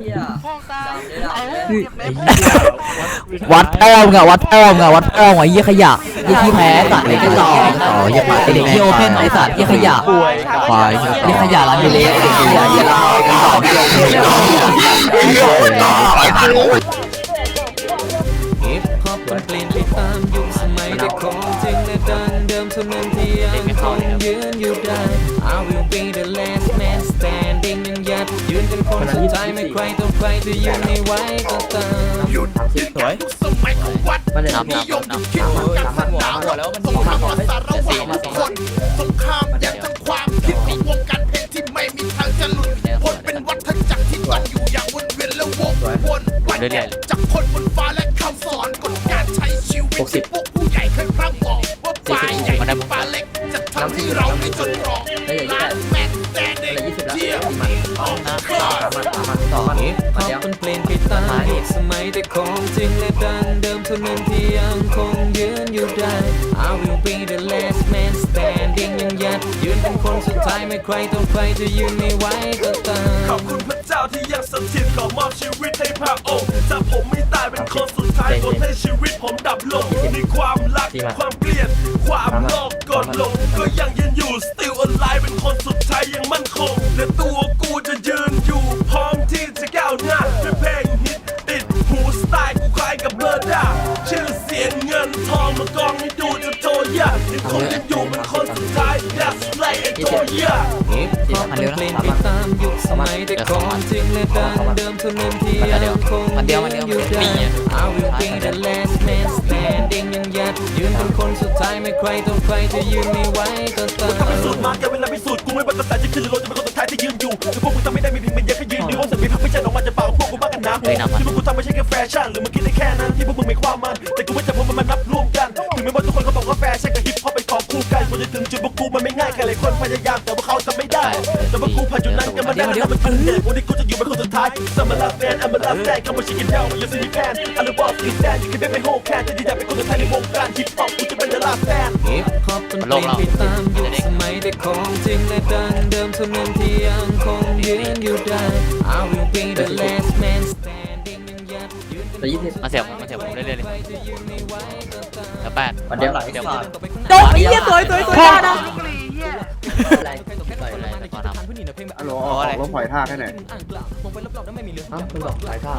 เหี้ยห้อตายจำได้ลไอ้เหี้ยวัดแป้งอะวัดแป้งอะวัดแป้งไอ้เหี้ยขยะเหี้ยขี้แพ้สัตว์ไอ้กระจอกต่อเหี้ยปากไอ้เด็กเหี้ยโอเพ่นไอ้สัตว์เหี้ยขยะควายเหี้ยขยะร้านเละไอ้เด็กขยะเหี้ยร้านกระจอกเหี้ยโอเพ่นไอ้เหี้ยขยะฮิปฮอปมันเปลี่ยนไปตามยุคสมัยแต่ของจริงและดังเดิมเท่านั้นที่ยังคงยืนอยู่ได้ I will be the last คนสุดท้ายไม่ใครต้องใครจะยืนไม่ไหวก็ตามสวยมันเลยนับนับนับคิดว่าการพัฒนาแล้วมันสงครามภาษาระหว่างคนสงครามยังทั้งความคิดของวงการเพลงที่ไม่มีทางจะหลุดพ้นเป็นวัฏจักรที่ตั้งอยู่อย่างวนเวียนและวกวนวันเนี้ยจากคนบนฟ้าและคำสอนกฎการใช้ชีวิตที่พวกผู้ใหญ่เคยพร่ำบอกว่าปลาใหญ่เป็นปลาเล็กจะทำให้เราไม่จนตรอกลานแมนแต่เด็กเที่ยวออกคลอดต่อฮิปฮอปมันเปลี่ยนไปตามยุคสมัยแต่ของจริงและดังเดิมเท่านั้นที่ยังคงยืนอยู่ได้ I will be the last man standing ยังยัดยืนเป็นคนสุดท้ายไม่ใครต้องใครจะยืนไม่ไหวก็ตามขอบคุณพระเจ้าที่ยังสถิตขอมอบชีวิตให้พระองค์ถ้าผมไม่ตายเป็นคนสุดท้ายคนให้ชีวิตผมดับลงมีความรักความเกลียดความโลภกดลงก็ยังยืนอยู่ still alive เป็นคนสุด ท้ายยังมั่นคง และตัวกูจะยืนอยู่ พร้อมที่จะก้าวหน้าด้วยเพลงฮิตติดหูสไตล์กูคล้ายกับเมอร์ด้าชื่อเสียงเงินทองมากองให้ดูจะโทยะยังคงยังอยู่เป็นคนสุดท้าย that's like ไอ้โทยะฮิปฮอปมันเปลี่ยนไปตามยุคสมัยแต่ของจริงและดังเดิมเท่านั้นที่ยังคงยืนอยู่ได้ I will be the last man standing ยังยัดยืนเป็นคนสุดท้ายไม่ใครต้องใครจะยืนไม่ไหวก็ตาถ้าพิสูจมน์มาแกเวลาพิสูจน์กูไม่ว่าตั้งแต่จะขึ้นหรือลงจะเป็นคนสุดท้ายที่ยืนอยู่แต่พวกมึงทำไม่ได้มีเพียงเป็นยังแค่ยืนอยู่แต่มีพักไม่ใช่ออกมาจะเปล่าพวกกูมากกันนะที่พวกกูทำไม่ใช่แค่แฟชั่นหรือมึงคิดได้แค่นั้นที่พวกมึงไม่ความมันแต่กูไม่จะพวกมันมานับรวมกันถึงแม้ว่าทุกคนเขาบอกว่าแฟชั่นกับฮิปฮอปเป็นของคู่กันกูจะถึงจุดพวกกูมันไม่ง่ายแค่หลายคนพยายามแต่ว่าเขาทำไม่ได้ แต่ว่ากูผ่านจุ ดนั้นกันมาได้แล้วมันคือเหตุวันนี้กูจะอยู่เป็นคนสุดท้ายสมรแฟนอัมราแฟนคำว่าชิคกี้พายยังซีแฟนอัลบั้มอีแฟนยังเป็นไม่โฮแคนจะดีใจเป็นคนสุดท้ายในวงการฮิปฮอปกูจะเป็นเดลาแฟนฮิปฮอปมันเปลี่ยนไปตามยุคสมัยแต่ของจริงและดังเดิมเท่านั้นที่ยังคงยืนอยู่ได้ I will be the last man standing ยังยัดยืนเป็นตัวยี่สิบมาเสียบผมมาเสียบผมเรื่อยๆเลยใครจะยืนไม่ไหวก็ตามแล้วแปดวันเดียวเดี๋ยวสัตว์โดนไอ้เหี้ยสวยสวยสวยได้นะ อะไรต่อยอะไร ก่อนทำฮัลโหลออกลงปล่อยท่าแค่ไหนอ้าวมึงบอกสายท่า